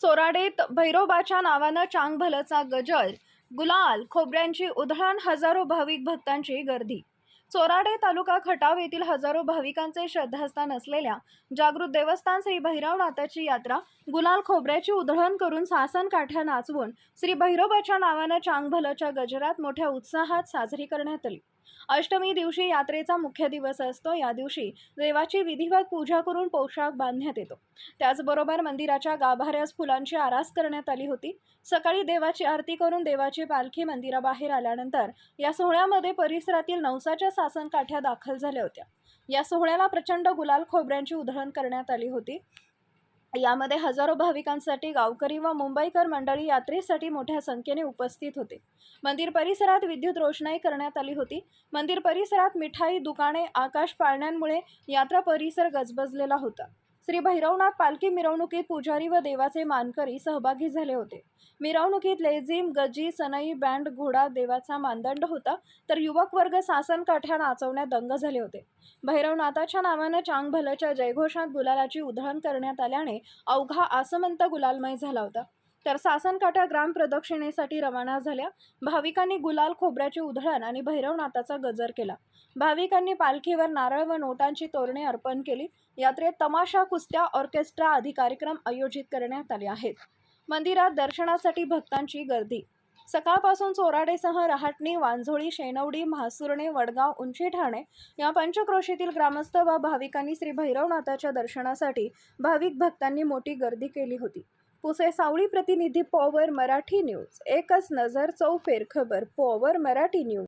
चोराडेत भैरोबाच्या नावानं चांगभलचा गजर गुलाल खोबऱ्यांची उधळण हजारो भाविक भक्तांची गर्दी. चोराडे तालुका खटाव येथील हजारो भाविकांचे श्रद्धास्थान असलेल्या जागृत देवस्थान श्री भैरवनाथाची यात्रा गुलाल खोबऱ्याची उधळण करून सासन काठ्या नाचवून श्री भैरोबाच्या नावानं चांगभलच्या गजरात मोठ्या उत्साहात साजरी करण्यात आली. अष्टमी दिवशी यात्रेचा मुख्य दिवस असतो. या दिवशी देवाची विधिवत पूजा करून पोशाख बांधण्यात येतो. त्याचबरोबर मंदिराच्या गाभाऱ्यास फुलांची आरास करण्यात आली होती. सकाळी देवाची आरती करून देवाची पालखी मंदिराबाहेर आल्यानंतर या सोहळ्यामध्ये परिसरातील नवसाच्या सासन काठ्या दाखल झाल्या होत्या. या सोहळ्याला प्रचंड गुलाल खोबऱ्यांची उधळण करण्यात आली होती. यामध्ये हजारो भाविकांसाठी गावकरी व मुंबईकर मंडळी यात्रेसाठी मोठ्या संख्येने उपस्थित होते. मंदिर परिसरात विद्युत रोषणाई करण्यात आली होती. मंदिर परिसरात मिठाई दुकाने आकाश पाळण्यांमुळे यात्रा परिसर गजबजलेला होता. श्री भैरवनाथ पालखी मिरवणुकीत पुजारी व देवाचे मानकरी सहभागी झाले होते. मिरवणुकीत लेझिम गजी सनई बँड घोडा देवाचा मानदंड होता तर युवक वर्ग सासन काठ्या नाचवण्यात दंग झाले होते. भैरवनाथाच्या नावानं चांगभलच्या जयघोषात गुलालाची उधळण करण्यात आल्याने अवघा आसमंत गुलालमय झाला होता. तर सासनकाठ्या ग्राम प्रदक्षिणेसाठी रवाना झाल्या. भाविकांनी गुलाल खोबऱ्याची उधळण आणि भैरवनाथाचा गजर केला. भाविकांनी पालखीवर नारळ व नोटांची तोरणे अर्पण केली. यात्रेत तमाशा कुस्त्या ऑर्केस्ट्रा आदी कार्यक्रम आयोजित करण्यात आले आहेत. मंदिरात दर्शनासाठी भक्तांची गर्दी. सकाळपासून चोराडेसह रहाटणी वांझोळी शेनवडी म्हासुर्णे वडगाव उंची ठाणे या पंचक्रोशीतील ग्रामस्थ व भाविकांनी श्री भैरवनाथाच्या दर्शनासाठी भाविक भक्तांनी मोठी गर्दी केली होती. पुसे सावळी प्रतिनिधी पॉवर मराठी न्यूज. एकच नजर चौफेर खबर पॉवर मराठी न्यूज.